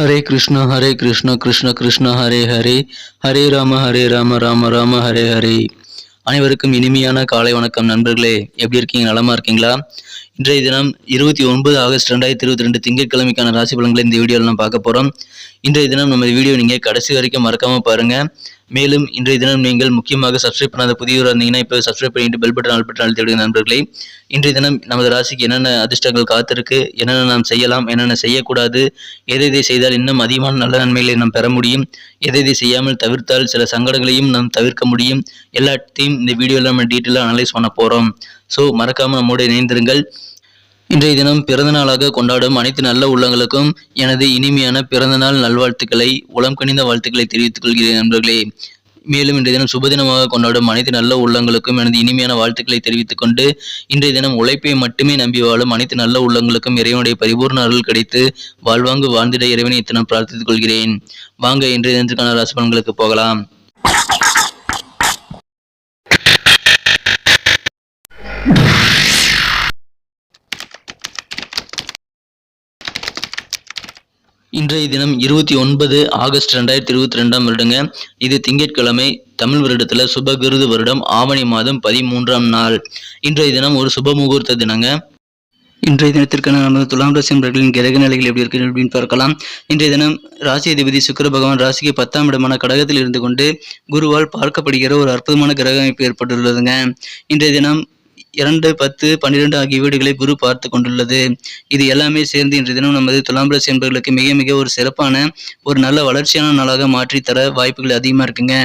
ஹரே கிருஷ்ணா ஹரே கிருஷ்ணா கிருஷ்ண கிருஷ்ணா ஹரே ஹரே. ஹரே ராம ஹரே ராம ராம ராம ஹரே ஹரே. அனைவருக்கும் இனிமையான காலை வணக்கம் நண்பர்களே. எப்படி இருக்கீங்க? நலமா இருக்கீங்களா? இன்றைய தினம் இருபத்தி ஒன்பது ஆகஸ்ட் ரெண்டாயிரத்தி இருபத்தி ரெண்டு திங்கட்கிழமைக்கான ராசி பலன்களை இந்த வீடியோவில் நம்ம பார்க்க போகிறோம் இன்றைய தினம் நம்ம வீடியோ நீங்கள் கடைசி வரைக்கும் மறக்காமல் பாருங்கள் மேலும் இன்றைய தினம் நீங்கள் முக்கியமாக சப்ஸ்கிரைப் பண்ணாத புதியவராக இருந்தீங்கன்னா இப்போ சப்ஸ்கிரைப் பண்ணிட்டு பெல் பட்டன் ஆல் பட்டன் அழுத்தி நண்பர்களே. இன்றைய தினம் நமது ராசிக்கு என்னென்ன அதிர்ஷ்டங்கள் காத்திருக்கு என்னென்ன நாம் செய்யலாம் என்னென்ன செய்யக்கூடாது எதை எதை செய்தால் இன்னும் அதிகமான நல்ல நன்மைகளை நாம் பெற முடியும் எதை எதை செய்யாமல் தவிர்த்தால் சில சங்கடங்களையும் நாம் தவிர்க்க முடியும். எல்லாத்தையும் இந்த வீடியோவில் நம்ம டீட்டெயிலாக அனலைஸ் பண்ண போகிறோம் ஸோ மறக்காமல் நம்மோடு இணைந்திருங்கள். இன்றைய தினம் பிறந்த நாளாக கொண்டாடும் அனைத்து நல்ல உள்ளங்களுக்கும் எனது இனிமையான பிறந்தநாள் நல்வாழ்த்துக்களை உளம் கனிந்த வாழ்த்துக்களை தெரிவித்துக் கொள்கிறேன் நண்பர்களே. மேலும் இன்றைய தினம் சுபதினமாக கொண்டாடும் அனைத்து நல்ல உள்ளங்களுக்கும் எனது இனிமையான வாழ்த்துக்களை தெரிவித்துக் கொண்டு இன்றைய தினம் உழைப்பை மட்டுமே நம்பி வாழும் அனைத்து நல்ல உள்ளங்களுக்கும் இறைவனுடைய பரிபூர்ண அருள் கிடைத்து வாழ்வாங்கு வாழ்ந்திட இறைவனை இத்தனை பிரார்த்தித்துக் கொள்கிறேன். வாங்க இன்றைய தினத்திற்கான ராசி பலன்களுக்கு போகலாம். இன்றைய தினம் இருபத்தி ஒன்பது ஆகஸ்ட் ரெண்டாயிரத்தி இருபத்தி ரெண்டாம் வருடங்க. இது திங்கட்கிழமை தமிழ் வருடத்துல சுபகிருது வருடம் ஆவணி மாதம் பதிமூன்றாம் நாள். இன்றைய தினம் ஒரு சுப முகூர்த்த தினங்க. இன்றைய தினத்திற்கான நமது துலாம் ராசி நண்பர்களின் கிரக நிலைகள் எப்படி இருக்கு அப்படின்னு பார்க்கலாம். இன்றைய தினம் ராசி அதிபதி சுக்கர பகவான் ராசிக்கு பத்தாம் இடமான கடகத்தில் இருந்து கொண்டு குருவால் பார்க்கப்படுகிற ஒரு அற்புதமான கிரக அமைப்பு ஏற்பட்டுள்ளதுங்க. இன்றைய தினம் இரண்டு பத்து பன்னிரெண்டு ஆகிய வீடுகளை குரு பார்த்து கொண்டுள்ளது. இது எல்லாமே சேர்ந்து இன்றைய தினம் நமது துலாம் ராசி என்பவர்களுக்கு மிக மிக ஒரு சிறப்பான ஒரு நல்ல வளர்ச்சியான நாளாக மாற்றி தர வாய்ப்புகள் அதிகமாக இருக்குங்க.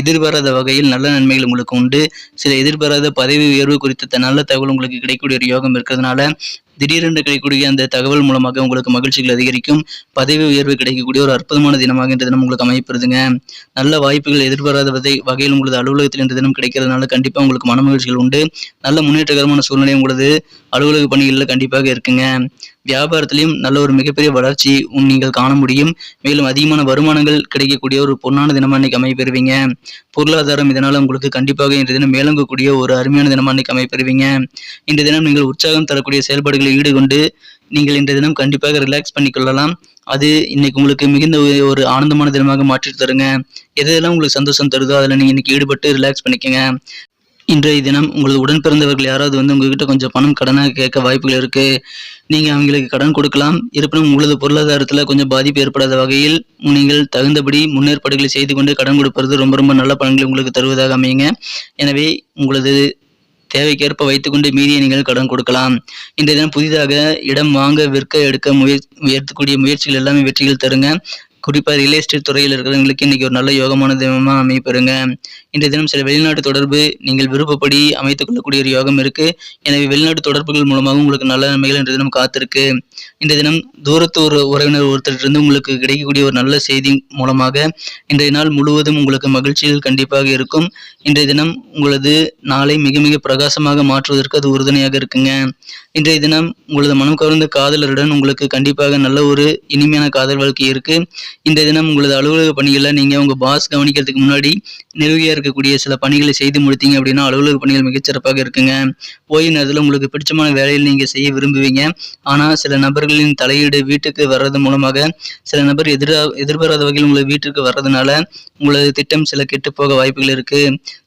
எதிர்பாராத வகையில் நல்ல நன்மைகள் உங்களுக்கு உண்டு. சில எதிர்பாராத பதவி உயர்வு குறித்த நல்ல தகவல் உங்களுக்கு கிடைக்கக்கூடிய ஒரு யோகம் இருக்கிறதுனால திடீரென்று கிடைக்கக்கூடிய அந்த தகவல் மூலமாக உங்களுக்கு மகிழ்ச்சிகள் அதிகரிக்கும். பதவி உயர்வு கிடைக்கக்கூடிய ஒரு அற்புதமான தினமாக இந்த தினம் உங்களுக்கு அமைப்பிருதுங்க நல்ல வாய்ப்புகள் எதிர்பாராத வகை வகையில் உங்களது அலுவலகத்தில் இந்த தினம் கிடைக்கிறதுனால கண்டிப்பாக உங்களுக்கு மன மகிழ்ச்சிகள் உண்டு. நல்ல முன்னேற்றகரமான சூழ்நிலை உங்களது அலுவலக பணிகளில் கண்டிப்பாக இருக்குங்க. வியாபாரத்திலையும் நல்ல ஒரு மிகப்பெரிய வளர்ச்சி நீங்கள் காண முடியும். மேலும் அதிகமான வருமானங்கள் கிடைக்கக்கூடிய ஒரு பொன்னான தினமா இன்னைக்கு அமைப்பெறுவீங்க பொருளாதாரம் இதனால் உங்களுக்கு கண்டிப்பாக இன்றைய தினம் மேலங்கக்கூடிய ஒரு அருமையான தினமா இன்னைக்கு அமைப்பெறுவீங்க இன்றைய தினம் நீங்கள் உற்சாகம் தரக்கூடிய செயல்பாடுகளில் ஈடுகொண்டு நீங்கள் இன்றைய தினம் கண்டிப்பாக ரிலாக்ஸ் பண்ணிக்கொள்ளலாம் அது இன்னைக்கு உங்களுக்கு மிகுந்த ஒரு- ஒரு ஆனந்தமான தினமாக மாற்றி தருங்க. எதெல்லாம் உங்களுக்கு சந்தோஷம் தருதோ அதில் நீங்கள் இன்னைக்கு ஈடுபட்டு ரிலாக்ஸ் பண்ணிக்கங்க. இன்றைய தினம் உங்களது உடன் பிறந்தவர்கள் யாராவது வந்து உங்ககிட்ட கொஞ்சம் பணம் கடனாக கேட்க வாய்ப்புகள் இருக்கு. நீங்க அவங்களுக்கு கடன் கொடுக்கலாம். இருப்பினும் உங்களது பொருளாதாரத்துல கொஞ்சம் பாதிப்பு ஏற்படாத வகையில் நீங்கள் தகுந்தபடி முன்னேற்பாடுகளை செய்து கொண்டு கடன் கொடுப்பது ரொம்ப ரொம்ப நல்ல பலன்களை உங்களுக்கு தருவதாக அமையுங்க. எனவே உங்களது தேவைக்கேற்ப வைத்துக்கொண்டு மீதியை நீங்கள் கடன் கொடுக்கலாம். இன்றைய தினம் புதிதாக இடம் வாங்க விற்க எடுக்க முயற் உயர்த்தக்கூடிய முயற்சிகள் எல்லாமே வெற்றிகள் தருங்க. குறிப்பாக ரியல் எஸ்டேட் துறையில் இருக்கிறவங்களுக்கு இன்னைக்கு ஒரு நல்ல யோகமான தினமாக அமைப்பெறுங்க இன்றைய தினம் சில வெளிநாட்டு தொடர்பு நீங்கள் விருப்பப்படி அமைத்துக் கொள்ளக்கூடிய ஒரு யோகம் இருக்குது எனவே வெளிநாட்டு தொடர்புகள் மூலமாக உங்களுக்கு நல்ல நன்மைகள் இன்றைய தினம் காத்திருக்கு. இன்றைய தினம் தூரத்து ஒரு உறவினர் ஒருத்தரிலிருந்து உங்களுக்கு கிடைக்கக்கூடிய ஒரு நல்ல செய்தி மூலமாக இன்றைய நாள் முழுவதும் உங்களுக்கு மகிழ்ச்சிகள் கண்டிப்பாக இருக்கும். இன்றைய தினம் உங்களது நாளை மிக மிக பிரகாசமாக மாற்றுவதற்கு அது உறுதுணையாக இருக்குங்க. இன்றைய தினம் உங்களது மனம் கவர்ந்த காதலருடன் உங்களுக்கு கண்டிப்பாக நல்ல ஒரு இனிமையான காதல் வாழ்க்கை இருக்குது இந்த தினம் உங்களது அலுவலக பணிகளில் நீங்க உங்க பாஸ் கவனிக்கிறதுக்கு முன்னாடி நிலுவையா இருக்கக்கூடிய சில பணிகளை செய்து முடித்தீங்க அப்படின்னா அலுவலக பணிகள் மிகச்சிறப்பாக இருக்குங்க. போய் நேரத்தில் உங்களுக்கு பிடிச்சமான வேலையில் நீங்க செய்ய விரும்புவீங்க. ஆனா சில நபர்களின் தலையீடு வீட்டுக்கு வர்றது மூலமாக சில நபர் எதிரா எதிர்பாராத வகையில் உங்களை வீட்டுக்கு வர்றதுனால உங்களது திட்டம் சில கெட்டு போக வாய்ப்புகள் இருக்கு.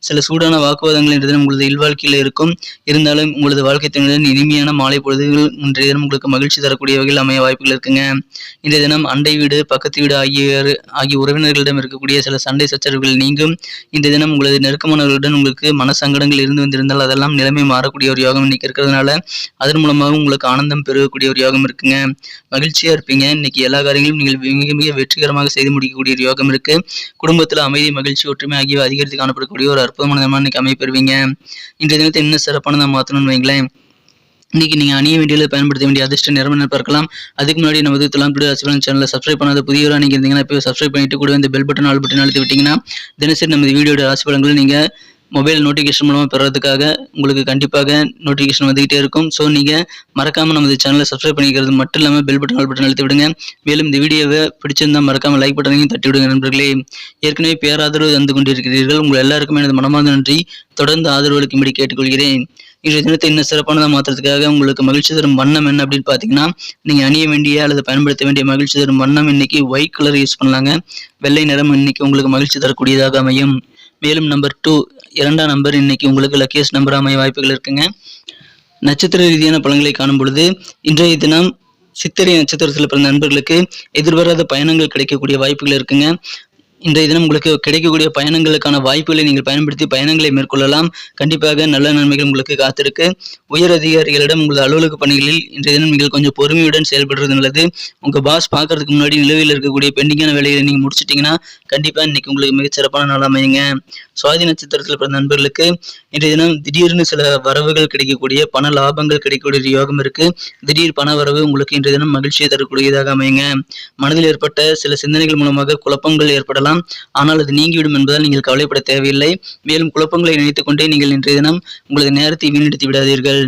சில சூடான வாக்குவாதங்கள் இன்றைய தினம் உங்களது இல்வாழ்க்கையில் இருக்கும். இருந்தாலும் உங்களது வாழ்க்கை துணையுடன் இனிமையான மாலை பொழுதுகள் இன்றைய தினம் உங்களுக்கு மகிழ்ச்சி தரக்கூடிய வகையில் அமைய வாய்ப்புகள் இருக்குங்க. இன்றைய தினம் அண்டை வீடு பக்கத்து வீடு ஆகியோர் ஆகிய உறவினர்களிடம் இருக்கக்கூடிய சில சண்டை சச்சரவுகள் நீங்கும். இந்த தினம் உங்களது நெருக்கமானவர்களுடன் உங்களுக்கு மன சங்கடங்கள் இருந்து வந்திருந்தால் அதெல்லாம் நிலைமை மாறக்கூடிய ஒரு யோகம் இன்னைக்கு இருக்கிறதுனால அதன் மூலமாக உங்களுக்கு ஆனந்தம் பெருகக்கூடிய ஒரு யோகம் இருக்குங்க. மகிழ்ச்சியா இருப்பீங்க. இன்னைக்கு எல்லா காரியங்களும் நீங்கள் மிக மிக வெற்றிகரமாக செய்து முடிக்கக்கூடிய ஒரு யோகம் இருக்கு. குடும்பத்தில் அமைதி மகிழ்ச்சி ஒற்றுமை ஆகியவை அதிகரித்து காணப்படக்கூடிய ஒரு அற்புதமான இன்னைக்கு அமைப்பெறுவீங்க இன்றைய தினத்தை இன்னும் சிறப்பானதாக மாற்றணும்னு வைங்களேன். இன்னைக்கு நீங்க அணிய வேண்டியதில் பயன்படுத்த வேண்டிய அதிர்ஷ்ட நிறமன பார்க்கலாம் அதுக்கு முன்னாடி நமது துலாம் டுடே ராசிபலன் சேனலில் சப்ஸ்கிரைப் பண்ணாத புதியவராக நீங்கள் இருந்தீங்கன்னா இப்போ சப்ஸ்கிரைப் பண்ணிட்டு கூட இந்த பெல் பட்டன் ஆல் பட்டன் அழுத்தி விட்டீங்கன்னா தினசரி நமது வீடியோட ராசிபலங்களை நீங்கள் நீங்க மொபைல் நோட்டிஃபிகேஷன் மூலமாக பெறதுக்காக உங்களுக்கு கண்டிப்பாக நோட்டிஃபிகேஷன் வந்துகிட்டே இருக்கும். ஸோ நீங்கள் மறக்காமல் நமது சேனலை சப்ஸ்கிரைப் பண்ணிக்கிறது மட்டும் இல்லாமல் பெல் பட்டன் ஆல் பட்டன் அழுத்தி விடுங்க. மேலும் இந்த வீடியோவை பிடிச்சிருந்தா மறக்காமல் லைக் பட்டனையும் தட்டி விடுங்க நண்பர்களே. ஏற்கனவே பேராதரவு தந்து கொண்டிருக்கிறீர்கள். உங்கள் எல்லாருக்குமே எனது மனமார்ந்த நன்றி. தொடர்ந்து ஆதரவு இப்படி கேட்டுக்கொள்கிறேன். இன்றைய தினத்தை இன்னும் சிறப்பானதாக மாற்றுறதுக்காக உங்களுக்கு மகிழ்ச்சி தரும் வண்ணம் என்ன அப்படின்னு பார்த்தீங்கன்னா நீங்கள் அணிய வேண்டிய அல்லது பயன்படுத்த வேண்டிய மகிழ்ச்சி தரும் வண்ணம் இன்னைக்கு ஒயிட் கலர் யூஸ் பண்ணலாங்க. வெள்ளை நிறம் இன்னைக்கு உங்களுக்கு மகிழ்ச்சி தரக்கூடியதாக அமையும். மேலும் நம்பர் டூ இரண்டாம் நம்பர் இன்னைக்கு உங்களுக்கு லக்கியஸ்ட் நம்பர் அமைய வாய்ப்புகள் இருக்குங்க. நட்சத்திர ரீதியான பலன்களை காணும் பொழுது இன்றைய தினம் சித்திரை நட்சத்திரத்தில் பிறந்த நண்பர்களுக்கு எதிர்பாராத பயணங்கள் கிடைக்கக்கூடிய வாய்ப்புகள் இருக்குங்க. இன்றைய தினம் உங்களுக்கு கிடைக்கக்கூடிய பயணங்களுக்கான வாய்ப்புகளை நீங்கள் பயன்படுத்தி பயணங்களை மேற்கொள்ளலாம். கண்டிப்பாக நல்ல நன்மைகள் உங்களுக்கு காத்திருக்கு. உயர் அதிகாரிகளிடம் உங்கள் அலுவலக பணிகளில் இன்றைய தினம் நீங்கள் கொஞ்சம் பொறுமையுடன் செயல்படுறது நல்லது. உங்கள் பாஸ் பார்க்கறதுக்கு முன்னாடி நிலுவையில் இருக்கக்கூடிய பெண்டிங்கான வேலைகளை நீங்கள் முடிச்சிட்டிங்கன்னா கண்டிப்பாக இன்னைக்கு உங்களுக்கு மிகச்சிறப்பான நாள் அமையுங்க. சுவாதி நட்சத்திரத்தில் பிறந்த நண்பர்களுக்கு இன்றைய தினம் திடீர்னு சில வரவுகள் கிடைக்கக்கூடிய பண லாபங்கள் கிடைக்கக்கூடிய யோகம் இருக்கு. திடீர் பண வரவு உங்களுக்கு இன்றைய தினம் மகிழ்ச்சியை தரக்கூடியதாக அமையுங்க. மனதில் ஏற்பட்ட சில சிந்தனைகள் மூலமாக குழப்பங்கள் ஏற்படலாம். ஆனால் அது நீங்கிவிடும் என்பதால் நீங்கள் கவலைப்பட தேவையில்லை. மேலும் குழப்பங்களை நினைத்துக் கொண்டே நீங்கள் இன்றைய தினம் உங்களது நேரத்தை வீணடித்து விடாதீர்கள்.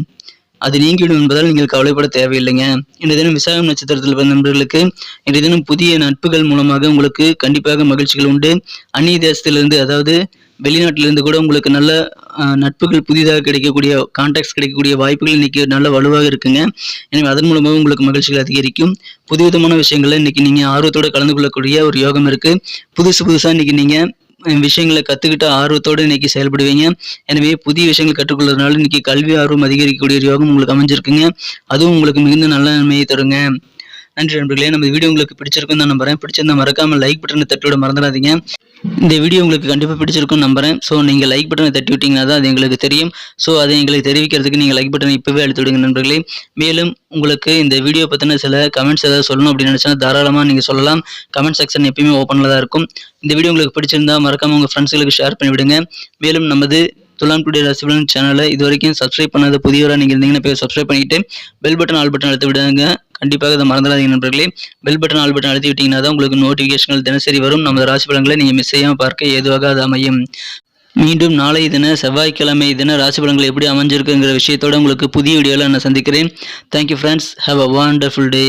அது நீங்கிவிடும் என்பதால் நீங்கள் கவலைப்பட தேவையில்லைங்க. இன்றைய தினம் விசாகம் நட்சத்திரத்தில் பிறந்த நண்பர்களுக்கு இன்றைய தினம் புதிய நட்புகள் மூலமாக உங்களுக்கு கண்டிப்பாக மகிழ்ச்சிகள் உண்டு. அந்நிய தேசத்திலிருந்து அதாவது வெளிநாட்டிலிருந்து கூட உங்களுக்கு நல்ல நட்புகள் புதிதாக கிடைக்கக்கூடிய கான்டாக்ட்ஸ் கிடைக்கக்கூடிய வாய்ப்புகள் இன்னைக்கு நல்ல வலுவாக இருக்குங்க. எனவே அதன் மூலமாக உங்களுக்கு மகிழ்ச்சிகள் அதிகரிக்கும். புதுவிதமான விஷயங்களை இன்னைக்கு நீங்கள் ஆர்வத்தோட கலந்து கொள்ளக்கூடிய ஒரு யோகம் இருக்குது புதுசு புதுசாக இன்றைக்கி நீங்கள் விஷயங்களை கற்றுக்கிட்ட ஆர்வத்தோடு இன்னைக்கு செயல்படுவீங்க. எனவே புதிய விஷயங்கள் கற்றுக்கொள்றதுனால இன்னைக்கு கல்வி ஆர்வம் அதிகரிக்கக்கூடிய ஒரு யோகம் உங்களுக்கு அமைஞ்சிருக்குங்க. அதுவும் உங்களுக்கு மிகுந்த நல்ல நன்மையை தருங்க. நன்றி நண்பர்களே நம்ம வீடியோ உங்களுக்கு பிடிச்சிருக்குன்னு தான் நம்புறேன். பிடிச்சிருந்தா மறக்காம லைக் பட்டனை தட்டோட மறந்துடாதீங்க. இந்த வீடியோ உங்களுக்கு கண்டிப்பாக பிடிச்சிருக்கும் நம்புறேன். ஸோ நீங்கள் லைக் பட்டனை தட்டி விட்டீங்கன்னா தான் அது எங்களுக்கு தெரியும். ஸோ அதை எங்களுக்கு தெரிவிக்கிறதுக்கு நீங்கள் லைக் பட்டனை இப்போவே அழுத்தி விடுங்க நண்பர்களே. மேலும் உங்களுக்கு இந்த வீடியோ பற்றின சில கமெண்ட்ஸ் ஏதாவது சொல்லணும் அப்படின்னு நினச்சா தாராளமாக நீங்கள் சொல்லலாம். கமெண்ட் செக்ஷன் எப்பயுமே ஓப்பனில் தான் இருக்கும். இந்த வீடியோ உங்களுக்கு பிடிச்சிருந்தா மறக்காமல் உங்கள் ஃப்ரெண்ட்ஸுகளுக்கு ஷேர் பண்ணிவிடுங்க. மேலும் நமது துலாம் டுடே ரசிபலன் சேனலை இது வரைக்கும் சப்ஸ்கிரைப் பண்ணாத புதியவராக நீங்கள் இருந்தீங்கன்னா போய் சப்ஸ்கிரைப் பண்ணிவிட்டு பெல் பட்டன் ஆல் பட்டன் அழுத்தி விடுங்க. கண்டிப்பாக இதை மறந்துடாதீங்க நண்பர்களே. பெல் பட்டன் ஆல் பட்டன் அழுத்தி விட்டீங்கன்னா தான் உங்களுக்கு நோட்டிஃபிகேஷன்கள் தினசரி வரும். நமது ராசி பலன்களை நீங்கள் மிஸ் செய்யாமல் பார்க்க ஏதுவாக அது அமையும். மீண்டும் நாளை தின செவ்வாய்க்கிழமை தின ராசி பலன்கள் எப்படி அமைஞ்சிருக்குங்கிற விஷயத்தோட உங்களுக்கு புதிய வீடியோவில் நான் சந்திக்கிறேன். Thank you friends have a wonderful day